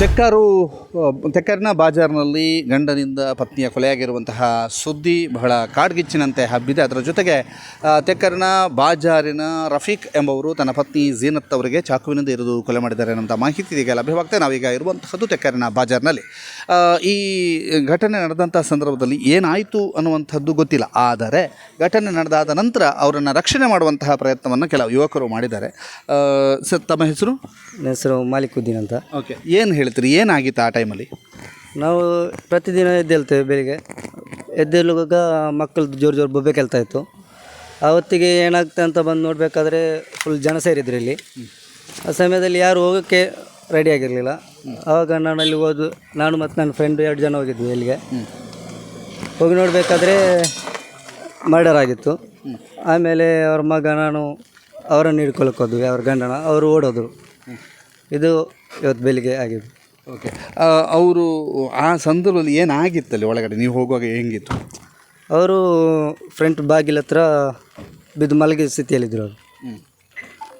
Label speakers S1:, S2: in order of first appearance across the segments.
S1: ತೆಕ್ಕಾರು ತೆಕ್ಕರಿನ ಬಾಜಾರ್ನಲ್ಲಿ ಗಂಡನಿಂದ ಪತ್ನಿಯ ಕೊಲೆಯಾಗಿರುವಂತಹ ಸುದ್ದಿ ಬಹಳ ಕಾಡ್ಗಿಚ್ಚಿನಂತೆ ಹಬ್ಬಿದೆ. ಅದರ ಜೊತೆಗೆ ತೆಕ್ಕರಿನ ಬಾಜಾರಿನ ರಫೀಕ್ ಎಂಬವರು ತನ್ನ ಪತ್ನಿ ಜೀನತ್ ಅವರಿಗೆ ಚಾಕುವಿನಿಂದ ಇರಿದು ಕೊಲೆ ಮಾಡಿದ್ದಾರೆ ಅನ್ನೋಂಥ ಮಾಹಿತಿ ಈಗ ಲಭ್ಯವಾಗ್ತದೆ. ನಾವೀಗ ಇರುವಂತಹದ್ದು ತೆಕ್ಕರಿನ ಬಾಜಾರ್ನಲ್ಲಿ. ಈ ಘಟನೆ ನಡೆದಂಥ ಸಂದರ್ಭದಲ್ಲಿ ಏನಾಯಿತು ಅನ್ನುವಂಥದ್ದು ಗೊತ್ತಿಲ್ಲ. ಆದರೆ ಘಟನೆ ನಡೆದಾದ ನಂತರ ಅವರನ್ನು ರಕ್ಷಣೆ ಮಾಡುವಂತಹ ಪ್ರಯತ್ನವನ್ನು ಕೆಲವು ಯುವಕರು ಮಾಡಿದ್ದಾರೆ. ಸರ್ ತಮ್ಮ ಹೆಸರು?
S2: ಹೆಸರು ಮಾಲಿಕುದ್ದೀನ್ ಅಂತ.
S1: ಓಕೆ ಏನು ಹೇಳ್ತೀರಿ ಏನಾಗಿತ್ತು ಆ ಟೈಮಲ್ಲಿ
S2: ನಾವು ಪ್ರತಿದಿನ ಎದ್ದೇಳ್ತೇವೆ ಬೆಳಿಗ್ಗೆ. ಎದ್ದೇಳುವಾಗ ಮಕ್ಕಳು ಜೋರು ಜೋರು ಬೊಬ್ಬೆ ಕೇಳ್ತಾ ಇತ್ತು. ಆವತ್ತಿಗೆ ಏನಾಗ್ತದೆ ಅಂತ ಬಂದು ನೋಡಬೇಕಾದ್ರೆ ಫುಲ್ ಜನ ಸೇರಿದ್ರು ಇಲ್ಲಿ. ಆ ಸಮಯದಲ್ಲಿ ಯಾರು ಹೋಗೋಕ್ಕೆ ರೆಡಿ ಆಗಿರಲಿಲ್ಲ. ಆವಾಗ ನಾನು ಅಲ್ಲಿ ಹೋದು, ನಾನು ಮತ್ತು ನನ್ನ ಫ್ರೆಂಡ್ ಎರಡು ಜನ ಹೋಗಿದ್ವಿ ಇಲ್ಲಿಗೆ. ಹೋಗಿ ನೋಡಬೇಕಾದ್ರೆ ಮರ್ಡರ್ ಆಗಿತ್ತು. ಆಮೇಲೆ ಅವ್ರ ಮಗ ನಾನು ಅವರನ್ನು ಹಿಡ್ಕೊಳಕ್ಕೆ ಹೋದ್ವಿ, ಅವ್ರ ಗಂಡನ. ಅವರು ಓಡೋದ್ರು. ಇದು ಇವತ್ತು ಬೆಳಿಗ್ಗೆ ಆಗಿದ್ದು.
S1: ಓಕೆ ಅವರು ಆ ಸಂದರ್ಭದಲ್ಲಿ ಏನಾಗಿತ್ತಲ್ಲಿ ಒಳಗಡೆ? ನೀವು ಹೋಗುವಾಗ ಹೆಂಗಿತ್ತು?
S2: ಅವರು ಫ್ರಂಟ್ ಬಾಗಿಲ ಹತ್ರ ಬಿದ್ದು ಮಲಗಿದ ಸ್ಥಿತಿಯಲ್ಲಿದ್ದರು ಅವರು.
S1: ಹ್ಞೂ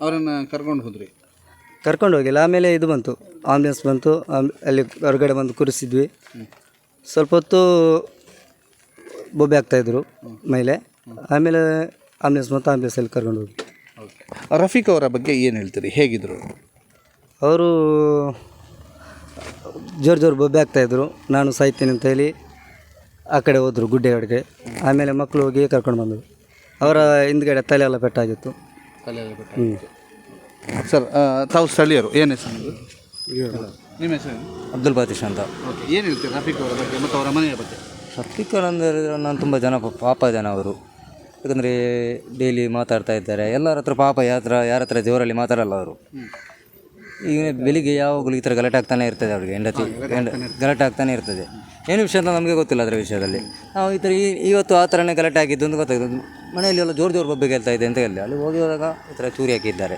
S1: ಅವರನ್ನು ಕರ್ಕೊಂಡು ಹೋದ್ರಿ?
S2: ಕರ್ಕೊಂಡು ಹೋಗಿಲ್ಲ. ಆಮೇಲೆ ಇದು ಬಂತು. ಆಂಬ್ಯುಲೆನ್ಸ್ ಬಂತು. ಆಮ್- ಅಲ್ಲಿ ಹೊರಗಡೆ ಬಂದು ಕೂರಿಸಿದ್ವಿ. ಸ್ವಲ್ಪ ಹೊತ್ತು ಬೊಬ್ಬೆ ಆಗ್ತಾಯಿದ್ರು ಮೇಲೆ. ಆಮೇಲೆ ಆಂಬ್ಯುಲೆನ್ಸ್ ಬಂತು. ಆಂಬ್ಯುಲೆನ್ಸಲ್ಲಿ ಕರ್ಕೊಂಡು ಹೋಗಿ.
S1: ಓಕೆ ರಫೀಕ್ ಅವರ ಬಗ್ಗೆ ಏನು ಹೇಳ್ತೀರಿ? ಹೇಗಿದ್ರು?
S2: ಅವರು ಜೋರು ಜೋರು ಬೊಬ್ಬೆ ಆಗ್ತಾಯಿದ್ರು ನಾನು ಸಾಯ್ತೀನಿ ಅಂತ ಹೇಳಿ ಆ ಕಡೆ ಹೋದರು ಗುಡ್ಡೆ ಕಡೆಗೆ. ಆಮೇಲೆ ಮಕ್ಕಳು ಹೋಗಿ ಕರ್ಕೊಂಡು ಬಂದರು. ಅವರ ಹಿಂದ್ಗಡೆ ತಲೆ ಎಲ್ಲ ಪೆಟ್ಟಾಗಿತ್ತು. ಹ್ಞೂ
S1: ಸರ್ ತಾವು ಸ್ಥಳೀಯರು ಏನು ಹೆಸರು ನಿಮ್ಮದು? ನಿಮ್ಮ ಹೆಸರು
S3: ಅಬ್ದುಲ್ ಬಾತೀಶ್ ಅಂತ.
S1: ಓಕೆ ಏನು ಇರುತ್ತೆ ರಫೀಕ್ ಅವರ ಬಗ್ಗೆ ಮತ್ತು ಅವರ ಮನೆಯ ಬಗ್ಗೆ?
S3: ಅಂದರೆ ನಾನು ತುಂಬ ಜನ ಪ- ಪಾಪ ಜನ ಅವರು. ಯಾಕಂದರೆ ಡೈಲಿ ಮಾತಾಡ್ತಾ ಇದ್ದಾರೆ. ಎಲ್ಲರ ಹತ್ರ ಪಾಪ ಯಾರ ಹತ್ರ ಯಾರ ಹತ್ರ ಜೋರಲ್ಲಿ ಮಾತಾಡಲ್ಲ ಅವರು. ಈಗ ಬೆಳಿಗ್ಗೆ ಯಾವಾಗಲೂ ಈ ಥರ ಗಲಾಟೆ ಆಗ್ತಾನೆ ಇರ್ತದೆ ಅವ್ರಿಗೆ ಹೆಂಡತಿ ಹೆಂಡ ಗಲಾಟೆ ಆಗ್ತಾನೆ ಇರ್ತದೆ. ಏನು ವಿಷಯ ಅಂತ ನಮಗೆ ಗೊತ್ತಿಲ್ಲ ಅದರ ವಿಷಯದಲ್ಲಿ. ನಾವು ಈ ಥರ ಈ ಇವತ್ತು ಆ ಥರನೇ ಗಲಾಟೆ ಆಗಿದ್ದು ಅಂತ ಗೊತ್ತಾಗಿದೆ ಮನೆಯಲ್ಲಿ ಎಲ್ಲ ಜೋರು ಜೋರು ಬಬ್ಬೆ ಗೆಲ್ತಾ ಇದೆ ಅಂತ ಹೇಳಿ ಅಲ್ಲಿ ಹೋಗಿ ಹೋದಾಗ ಈ ಥರ ಚೂರಿ ಹಾಕಿದ್ದಾರೆ.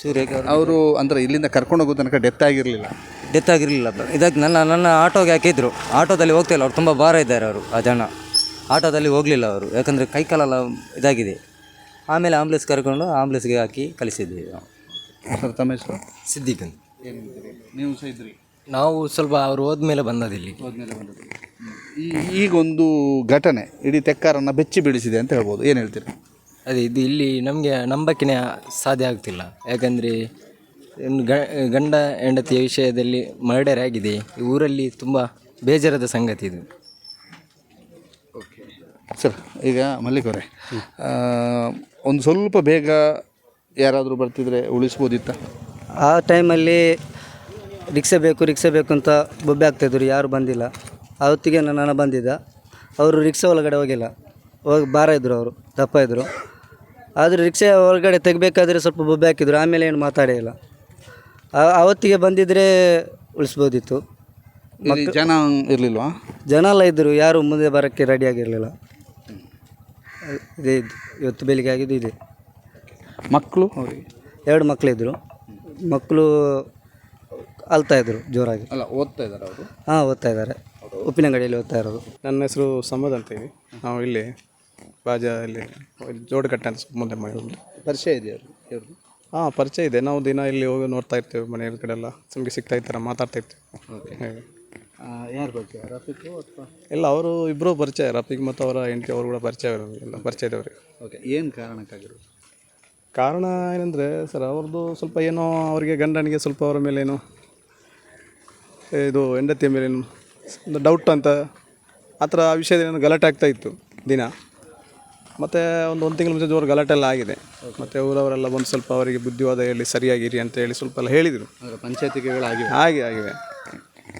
S3: ಚೂರಿ ಹಾಕಿ ಅವರು
S1: ಅಂದರೆ ಇಲ್ಲಿಂದ ಕರ್ಕೊಂಡು ಹೋಗೋ ತನಕ ಡೆತ್ ಆಗಿರಲಿಲ್ಲ.
S3: ಡೆತ್ ಆಗಿರಲಿಲ್ಲ. ಇದಕ್ಕೆ ನನ್ನ ನನ್ನ ಆಟೋಗೆ ಹಾಕಿದ್ರು. ಆಟೋದಲ್ಲಿ ಹೋಗ್ತಿಲ್ಲ ಅವ್ರು ತುಂಬ ಭಾರ ಇದ್ದಾರೆ ಅವರು ಆ ಜನ. ಆಟೋದಲ್ಲಿ ಹೋಗಲಿಲ್ಲ ಅವರು. ಯಾಕಂದರೆ ಕೈಕಾಲೆಲ್ಲ ಇದಾಗಿದೆ. ಆಮೇಲೆ ಆಂಬ್ಲೆನ್ಸ್ ಕರ್ಕೊಂಡು ಆಂಬ್ಲೆನ್ಸ್ಗೆ ಹಾಕಿ ಕಳಿಸಿದ್ವಿ. ನಾವು
S1: ಸರ್ ತಮ್ಮ ಹೆಸರು?
S4: ಸಿದ್ದಿಕ್ ಅಂತ
S1: ಏನು ನೀವು ಸಹ ಇದ್ರಿ?
S4: ನಾವು ಸ್ವಲ್ಪ ಅವ್ರು ಹೋದ್ಮೇಲೆ ಬಂದದಿಲ್ಲಿ ಇಲ್ಲಿ.
S1: ಹೋದ್ಮೇಲೆ ಬಂದದ್ದು. ಈ ಈಗೊಂದು ಘಟನೆ ಇಡೀ ತೆಕ್ಕಾರನ್ನು ಬೆಚ್ಚಿ ಬೀಳಿಸಿದೆ ಅಂತ ಹೇಳ್ಬೋದು. ಏನು ಹೇಳ್ತೀರಿ?
S4: ಅದೇ ಇದು ಇಲ್ಲಿ ನಮಗೆ ನಂಬಕ್ಕೆ ಸಾಧ್ಯ ಆಗ್ತಿಲ್ಲ. ಯಾಕಂದರೆ ಗಂಡ ಹೆಂಡತಿಯ ವಿಷಯದಲ್ಲಿ ಮರ್ಡರ್ ಆಗಿದೆ. ಈ ಊರಲ್ಲಿ ತುಂಬ ಬೇಜಾರದ ಸಂಗತಿ ಇದು.
S1: ಸರ್ ಈಗ ಮಲ್ಲಿಕ್ ಅವರೇ ಆ, ಒಂದು ಸ್ವಲ್ಪ ಬೇಗ ಯಾರಾದರೂ ಬರ್ತಿದ್ರೆ ಉಳಿಸ್ಬೋದಿತ್ತ?
S2: ಆ ಟೈಮಲ್ಲಿ ರಿಕ್ಷೆ ಬೇಕು ರಿಕ್ಷೆ ಬೇಕು ಅಂತ ಬೊಬ್ಬೆ ಆಗ್ತಾಯಿದ್ರು ಯಾರು ಬಂದಿಲ್ಲ. ಆವತ್ತಿಗೆ ನನ್ನ ಬಂದಿದ್ದ. ಅವರು ರಿಕ್ಷಾ ಒಳಗಡೆ ಹೋಗಿಲ್ಲ. ಹೋಗಿ ಭಾರ ಇದ್ದರು ಅವರು ದಪ್ಪ ಇದ್ದರು ಆದರೆ ರಿಕ್ಷಾ ಒಳಗಡೆ ತೆಗಬೇಕಾದ್ರೆ ಸ್ವಲ್ಪ ಬೊಬ್ಬೆ ಹಾಕಿದ್ರು ಆಮೇಲೆ ಏನು ಮಾತಾಡೇ ಇಲ್ಲ. ಆವತ್ತಿಗೆ ಬಂದಿದ್ದರೆ ಉಳಿಸ್ಬೋದಿತ್ತು.
S1: ಜನ ಇರಲಿಲ್ವಾ?
S2: ಜನ ಎಲ್ಲ ಇದ್ದರು ಯಾರು ಮುಂದೆ ಬರೋಕ್ಕೆ ರೆಡಿಯಾಗಿರಲಿಲ್ಲ ಇದೇ ಇದು. ಇವತ್ತು ಬೆಳಿಗ್ಗೆ ಆಗಿದ್ದು ಇದೆ.
S1: ಮಕ್ಕಳು? ಅವರಿಗೆ
S2: ಎರಡು ಮಕ್ಕಳಿದ್ರು ಮಕ್ಕಳು ಅಳ್ತಾಯಿದ್ರು ಜೋರಾಗಿ.
S1: ಅಲ್ಲ ಓದ್ತಾ ಇದ್ದಾರೆ ಅವರು?
S2: ಹಾಂ ಓದ್ತಾ ಇದ್ದಾರೆ. ಉಪ್ಪಿನಂಗಡಿಯಲ್ಲಿ ಓದ್ತಾ ಇರೋದು.
S5: ನನ್ನ ಹೆಸರು ಸಮದ್ ಅಂತ ಹೇಳಿ. ನಾವು ಇಲ್ಲಿ ಬಾಜಾ ಇಲ್ಲಿ ಜೋಡಕಟ್ಟೆ ಅಂತ ಮುಂದೆ ಮಾಡಿ
S1: ಪರಿಚಯ ಇದೆ ಅವರು ಇವ್ರದ್ದು
S5: ಹಾಂ ಪರಿಚಯ ಇದೆ. ನಾವು ದಿನ ಇಲ್ಲಿ ಹೋಗಿ ನೋಡ್ತಾ ಇರ್ತೇವೆ ಮನೆಯ ಕಡೆ ಎಲ್ಲ ನಮಗೆ ಸಿಗ್ತಾ ಇರ್ತಾರೆ ಮಾತಾಡ್ತಾ ಇರ್ತೀವಿ. ಹಾಗೆ.
S1: ಯಾರು ಬಗ್ಗೆ? ರಫಿಕ್ ಅಥವಾ?
S5: ಎಲ್ಲ ಅವರು ಇಬ್ಬರು ಪರಿಚಯ. ರಫಿಕ್ ಮತ್ತು ಅವರ ಹೆಂಡತಿ ಅವರು ಕೂಡ ಪರಿಚಯ ಇರೋದು. ಎಲ್ಲ ಪರಿಚಯ ಇದ್ದವ್ರಿಗೆ
S1: ಓಕೆ ಏನು ಕಾರಣಕ್ಕಾಗಿರೋದು?
S5: ಕಾರಣ ಏನಂದರೆ ಸರ್ ಅವ್ರದ್ದು ಸ್ವಲ್ಪ ಏನೋ ಅವರಿಗೆ ಗಂಡನಿಗೆ ಸ್ವಲ್ಪ ಅವರ ಮೇಲೆ ಏನೋ ಇದು ಹೆಂಡತಿಯ ಮೇಲೆ ಏನು ಒಂದು ಡೌಟ್ ಅಂತ ಆ ಥರ ಆ ವಿಷಯದ ಏನೋ ಗಲಾಟೆ ಆಗ್ತಾ ಇತ್ತು ದಿನ. ಮತ್ತು ಒಂದು ಒಂದು ತಿಂಗಳ ಮುಂಚೆ ಜೋರು ಗಲಾಟೆ ಎಲ್ಲ ಆಗಿದೆ. ಮತ್ತು ಊರವರೆಲ್ಲ ಒಂದು ಸ್ವಲ್ಪ ಅವರಿಗೆ ಬುದ್ಧಿವಾದ ಹೇಳಿ ಸರಿಯಾಗಿರಿ ಅಂತ ಹೇಳಿ ಸ್ವಲ್ಪ ಎಲ್ಲ ಹೇಳಿದರು.
S1: ಪಂಚಾಯತಿಗಳಾಗಿವೆ
S5: ಹಾಗೆ ಆಗಿವೆ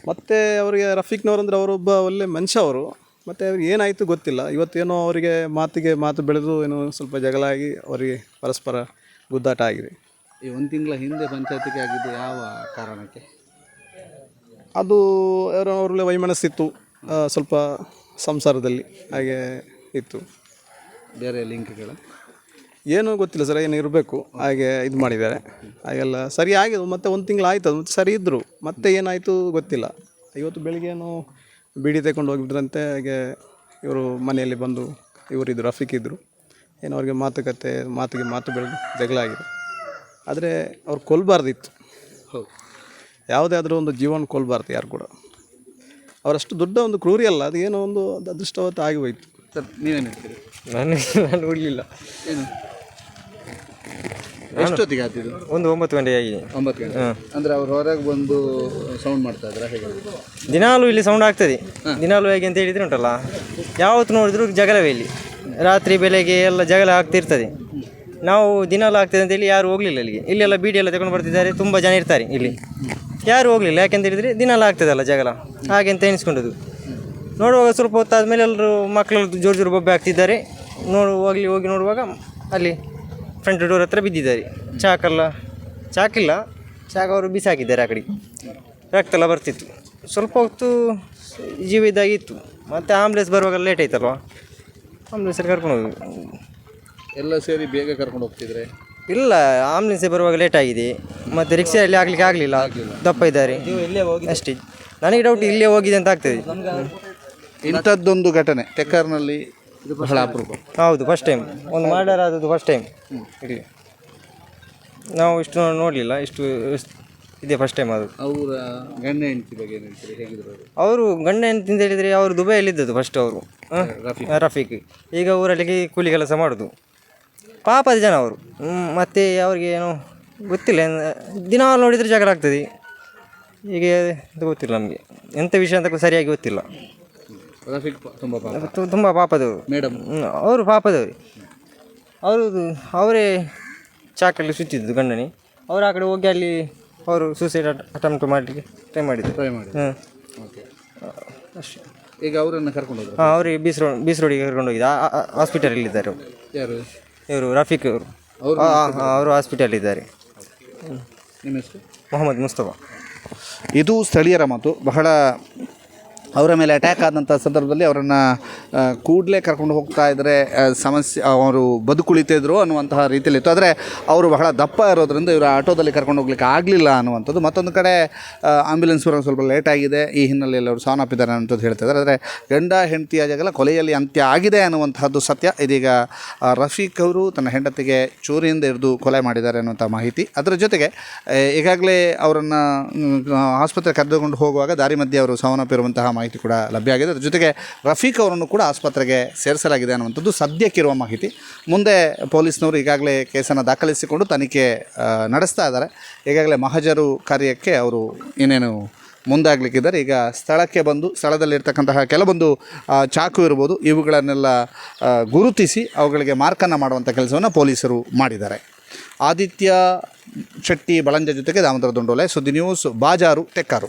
S5: ಮತ್ತು ಅವರಿಗೆ ರಫೀಕ್ನವ್ರು ಅಂದರೆ ಅವರೊಬ್ಬ ಒಳ್ಳೆ ಮನುಷ್ಯ ಅವರು. ಮತ್ತು ಅವ್ರಿಗೆ ಏನಾಯಿತು ಗೊತ್ತಿಲ್ಲ. ಇವತ್ತೇನೋ ಅವರಿಗೆ ಮಾತಿಗೆ ಮಾತು ಬೆಳೆದು ಏನೋ ಸ್ವಲ್ಪ ಜಗಳ ಆಗಿ ಅವರಿಗೆ ಪರಸ್ಪರ ಗುದ್ದಾಟ ಆಗಿದೆ.
S1: ಈ ಒಂದು ತಿಂಗಳ ಹಿಂದೆ ಪಂಚಾಯತಿಗೆ ಆಗಿದ್ದು ಯಾವ ಕಾರಣಕ್ಕೆ?
S5: ಅದು ಯಾರೋ ಅವರಲ್ಲಿ ವೈಮನಸ್ಸಿತ್ತು. ಆ, ಸ್ವಲ್ಪ ಸಂಸಾರದಲ್ಲಿ ಹಾಗೆ ಇತ್ತು.
S1: ಬೇರೆ ಲಿಂಕ್ಗಳು
S5: ಏನೂ ಗೊತ್ತಿಲ್ಲ ಸರ್ ಏನು ಇರಬೇಕು. ಹಾಗೆ ಇದು ಮಾಡಿದ್ದಾರೆ. ಹಾಗೆಲ್ಲ ಸರಿ ಆಗಿದೆ. ಮತ್ತೆ ಒಂದು ತಿಂಗಳು ಆಯಿತು ಅದು ಮತ್ತೆ ಸರಿ ಇದ್ದರು ಮತ್ತೆ ಏನಾಯಿತು ಗೊತ್ತಿಲ್ಲ. ಇವತ್ತು ಬೆಳಿಗ್ಗೆ ಏನೋ ಬೀಡಿ ತಗೊಂಡು ಹೋಗಿದ್ರಂತೆ ಹಾಗೆ ಇವರು ಮನೆಯಲ್ಲಿ ಬಂದು ಇವರಿದ್ದರು ರಫೀಕ್ ಇದ್ದರು ಏನೋ ಅವ್ರಿಗೆ ಮಾತುಕತೆ ಮಾತಿಗೆ ಮಾತು ಬೆಳೆದು ಜಗಳ ಆಗಿದೆ. ಆದರೆ ಅವ್ರು ಕೊಲ್ಲಬಾರ್ದಿತ್ತು
S1: ಹೌದು
S5: ಯಾವುದೇ ಆದರೂ ಒಂದು ಜೀವನ ಕೊಲ್ಲಬಾರ್ದು ಯಾರು ಕೂಡ. ಅವರಷ್ಟು ದೊಡ್ಡ ಒಂದು ಕ್ರೂರಿ ಅಲ್ಲ ಅದು ಏನೋ ಒಂದು ಅದು ಅದೃಷ್ಟವತ್ತು ಆಗಿ ಹೋಯ್ತು.
S1: ಸರ್ ನೀವೇನು ಹೇಳ್ತೀರಿ?
S6: ನಾನು ನಾನು ನೋಡಲಿಲ್ಲ.
S1: ಏನು? ಎಷ್ಟೊತ್ತಿಗೆ ಆತಿದ್ದು
S6: ಒಂದು ಒಂಬತ್ತು ಗಂಟೆ ಆಗಿದೆ.
S1: ಒಂಬತ್ತು ಗಂಟೆ. ಅಂದ್ರೆ ಅವ್ರು ಹೊರಗೆ ಬಂದು ಸೌಂಡ್ ಮಾಡ್ತಾ ಇದ್ರ ಹೇಗೆ?
S6: ದಿನಾಲೂ ಇಲ್ಲಿ ಸೌಂಡ್ ಆಗ್ತದೆ. ದಿನಾಲೂ ಹೇಗೆ ಅಂತ ಹೇಳಿದ್ರೆ ಉಂಟಲ್ಲ? ಯಾವತ್ತು ನೋಡಿದ್ರು ಜಗಳವೇ ಇಲ್ಲಿ. ರಾತ್ರಿ ಬೆಳಗ್ಗೆ ಎಲ್ಲ ಜಗಳ ಆಗ್ತಿರ್ತದೆ. ನಾವು ದಿನಾಲು ಆಗ್ತದೆ ಅಂತೇಳಿ ಯಾರು ಹೋಗಲಿಲ್ಲ ಇಲ್ಲಿಗೆ. ಇಲ್ಲೆಲ್ಲ ಬೀಡಿ ಎಲ್ಲ ತಗೊಂಡು ಬರ್ತಿದ್ದಾರೆ ತುಂಬ ಜನ ಇರ್ತಾರೆ ಇಲ್ಲಿ. ಯಾರು ಹೋಗಲಿಲ್ಲ ಯಾಕೆಂತ ಹೇಳಿದ್ರೆ ದಿನಾಲು ಆಗ್ತದಲ್ಲ ಜಗಳ. ಹಾಗೆ ಅಂತ ಎಣಿಸ್ಕೊಂಡದ್ದು ನೋಡುವಾಗ ಸ್ವಲ್ಪ ಹೊತ್ತಾದ್ಮೇಲೆ ಎಲ್ಲರೂ ಮಕ್ಕಳು ಜೋರು ಜೋರು ಬೊಬ್ಬೆ ಆಗ್ತಿದ್ದಾರೆ. ನೋಡು ಹೋಗ್ಲಿ ಹೋಗಿ ನೋಡುವಾಗ ಅಲ್ಲಿ ಫ್ರಂಟ್ ಡೋರ್ ಹತ್ರ ಬಿದ್ದಿದ್ದಾರೆ. ಚಾಕಲ್ಲ? ಚಾಕಿಲ್ಲ. ಚಾಕ ಅವರು ಬಿಸಾಕಿದ್ದಾರೆ ಆ ಕಡೆ. ರಕ್ತ ಎಲ್ಲ ಬರ್ತಿತ್ತು. ಸ್ವಲ್ಪ ಹೊತ್ತು ಜೀವ ಇದಾಗಿತ್ತು. ಮತ್ತು ಆಂಬ್ಲೆನ್ಸ್ ಬರುವಾಗ ಲೇಟ್ ಆಯ್ತಲ್ವ? ಆಂಬ್ಲೆನ್ಸಲ್ಲಿ ಕರ್ಕೊಂಡು ಹೋಗಿ
S1: ಎಲ್ಲ ಸೇರಿ ಬೇಗ ಕರ್ಕೊಂಡು ಹೋಗ್ತಿದ್ರೆ?
S6: ಇಲ್ಲ ಆಂಬ್ಲೆನ್ಸೇ ಬರುವಾಗ ಲೇಟ್ ಆಗಿದೆ. ಮತ್ತು ರಿಕ್ಷೆಯಲ್ಲಿ ಆಗ್ಲಿಕ್ಕೆ ಆಗಲಿಲ್ಲ. ದಪ್ಪ ಇದ್ದಾರೆ. ಅಷ್ಟೇ. ನನಗೆ ಡೌಟ್ ಇಲ್ಲೇ ಹೋಗಿದೆ ಅಂತ ಆಗ್ತದೆ.
S1: ಇಂಥದ್ದೊಂದು ಘಟನೆ. ಟೆಕ್ಕರ್ನಲ್ಲಿ ಬಹಳ ಅಪರೂಪ.
S6: ಹೌದು ಫಸ್ಟ್ ಟೈಮ್ ಒಂದು ಮರ್ಡರ್ ಆದದ್ದು ಫಸ್ಟ್ ಟೈಮ್ ಇಲ್ಲಿ. ನಾವು ಇಷ್ಟು ನೋಡಲಿಲ್ಲ ಇಷ್ಟು ಇದೆ ಫಸ್ಟ್ ಟೈಮ್ ಅದು.
S1: ಅವರ ಗಂಡ ಹೆಂಡತಿ ಬಗ್ಗೆ ಏನು ಹೇಳ್ತೀರಿ? ಹೇಗಿದ್ರು ಅವರು?
S6: ಅವರು ಗಂಡ ಅಂತ ಹೇಳಿದರೆ ಅವರು ದುಬೈಯಲ್ಲಿ ಇದ್ದದ್ದು ಫಸ್ಟ್ ಅವರು ರಫೀಕ್. ಈಗ ಊರಲ್ಲಿಗೆ ಕೂಲಿ ಕೆಲಸ ಮಾಡೋದು. ಪಾಪದ ಜನ ಅವರು. ಮತ್ತು ಅವ್ರಿಗೆ ಏನು ಗೊತ್ತಿಲ್ಲ. ದಿನ ನೋಡಿದರೆ ಜಗಳ ಆಗ್ತದೆ. ಹೀಗೆ ಇದು ಗೊತ್ತಿಲ್ಲ ನಮಗೆ. ಎಂಥ ವಿಷಯ ಅಂತ ಸರಿಯಾಗಿ ಗೊತ್ತಿಲ್ಲ.
S1: ರಫೀಕ್ ತುಂಬ ಪಾಪ.
S6: ತುಂಬ ಪಾಪದವರು.
S1: ಮೇಡಮ್.
S6: ಹ್ಮ್, ಅವರು ಪಾಪದವರು. ಅವರು ಅವರೇ ಚಾಕಲ್ಲಿ ಸುತ್ತಿದ್ದು ಗಂಡನೇ. ಅವರು ಆ ಕಡೆ ಹೋಗಿ ಅಲ್ಲಿ ಅವರು ಸೂಸೈಡ್ ಅಟೆಂಪ್ಟ್ ಮಾಡಲಿಕ್ಕೆ ಟ್ರೈ ಮಾಡಿದ್ರು.
S1: ಟ್ರೈ ಮಾಡಿ
S6: ಹ್ಞೂ
S1: ಓಕೆ ಈಗ ಅವರನ್ನು ಕರ್ಕೊಂಡು ಹೋದ್ರು?
S6: ಹಾಂ ಅವರಿಗೆ ಬೀಸ್ ರೋಡ್ ಬೀಸ್ ರೋಡಿಗೆ ಕರ್ಕೊಂಡು ಹೋಗಿದ್ದು. ಹಾಸ್ಪಿಟಲಲ್ಲಿದ್ದಾರೆ ಅವರು.
S1: ಯಾರು?
S6: ಇವರು ರಫೀಕ್ ಅವರು ಅವರು ಹಾಸ್ಪಿಟಲ್ ಇದ್ದಾರೆ
S1: ನಿಮ್ಮ ಹೆಸರು?
S6: ಮೊಹಮ್ಮದ್ ಮುಸ್ತಫಾ.
S1: ಇದು ಸ್ಥಳೀಯರ ಮಾತು. ಬಹಳ ಅವರ ಮೇಲೆ ಅಟ್ಯಾಕ್ ಆದಂಥ ಸಂದರ್ಭದಲ್ಲಿ ಅವರನ್ನು ಕೂಡಲೇ ಕರ್ಕೊಂಡು ಹೋಗ್ತಾ ಇದ್ದರೆ ಸಮಸ್ಯೆ ಅವರು ಬದುಕುಳಿತಿದ್ರು ಅನ್ನುವಂತಹ ರೀತಿಯಲ್ಲಿತ್ತು. ಆದರೆ ಅವರು ಬಹಳ ದಪ್ಪ ಇರೋದ್ರಿಂದ ಇವರು ಆಟೋದಲ್ಲಿ ಕರ್ಕೊಂಡು ಹೋಗ್ಲಿಕ್ಕೆ ಆಗಲಿಲ್ಲ ಅನ್ನುವಂಥದ್ದು. ಮತ್ತೊಂದು ಕಡೆ ಆಂಬ್ಯುಲೆನ್ಸ್ ಬರೋದು ಸ್ವಲ್ಪ ಲೇಟ್ ಆಗಿದೆ. ಈ ಹಿನ್ನೆಲೆಯಲ್ಲಿ ಅವರು ಸಾವನ್ನಪ್ಪಿದ್ದಾರೆ ಅನ್ನೋದು ಹೇಳ್ತಾ ಇದ್ದಾರೆ. ಆದರೆ ಗಂಡ ಹೆಂಡತಿಯ ಜಗಳ ಕೊಲೆಯಲ್ಲಿ ಅಂತ್ಯ ಆಗಿದೆ ಅನ್ನುವಂಥದ್ದು ಸತ್ಯ. ಇದೀಗ ರಫೀಕ್ ಅವರು ತನ್ನ ಹೆಂಡತಿಗೆ ಚೂರಿಯಿಂದ ಹಿಡಿದು ಕೊಲೆ ಮಾಡಿದ್ದಾರೆ ಅನ್ನುವಂಥ ಮಾಹಿತಿ. ಅದರ ಜೊತೆಗೆ ಈಗಾಗಲೇ ಅವರನ್ನು ಆಸ್ಪತ್ರೆ ಕರೆದುಕೊಂಡು ಹೋಗುವಾಗ ದಾರಿ ಮಧ್ಯೆ ಅವರು ಸಾವನ್ನಪ್ಪಿರುವಂತಹ ಮಾಹಿತಿ ಕೂಡ ಲಭ್ಯ ಆಗಿದೆ. ಅದ್ರ ಜೊತೆಗೆ ರಫೀಕ್ ಅವರನ್ನು ಕೂಡ ಆಸ್ಪತ್ರೆಗೆ ಸೇರಿಸಲಾಗಿದೆ ಅನ್ನುವಂಥದ್ದು ಸದ್ಯಕ್ಕಿರುವ ಮಾಹಿತಿ. ಮುಂದೆ ಪೊಲೀಸ್ನವರು ಈಗಾಗಲೇ ಕೇಸನ್ನು ದಾಖಲಿಸಿಕೊಂಡು ತನಿಖೆ ನಡೆಸ್ತಾ ಇದ್ದಾರೆ. ಈಗಾಗಲೇ ಮಹಜರು ಕಾರ್ಯಕ್ಕೆ ಅವರು ಏನೇನು ಮುಂದಾಗಲಿಕ್ಕಿದ್ದಾರೆ. ಈಗ ಸ್ಥಳಕ್ಕೆ ಬಂದು, ಸ್ಥಳದಲ್ಲಿರ್ತಕ್ಕಂತಹ ಕೆಲವೊಂದು ಚಾಕು ಇರ್ಬೋದು, ಇವುಗಳನ್ನೆಲ್ಲ ಗುರುತಿಸಿ ಅವುಗಳಿಗೆ ಮಾರ್ಕನ್ನು ಮಾಡುವಂಥ ಕೆಲಸವನ್ನು ಪೊಲೀಸರು ಮಾಡಿದ್ದಾರೆ. ಆದಿತ್ಯ ಶೆಟ್ಟಿ ಬಳಂಜ ಜೊತೆಗೆ ದಾಮೋದರ ದುಂಡೋಲೆ, ಸುದ್ದಿ ನ್ಯೂಸ್, ಬಾಜಾರು ತೆಕ್ಕಾರು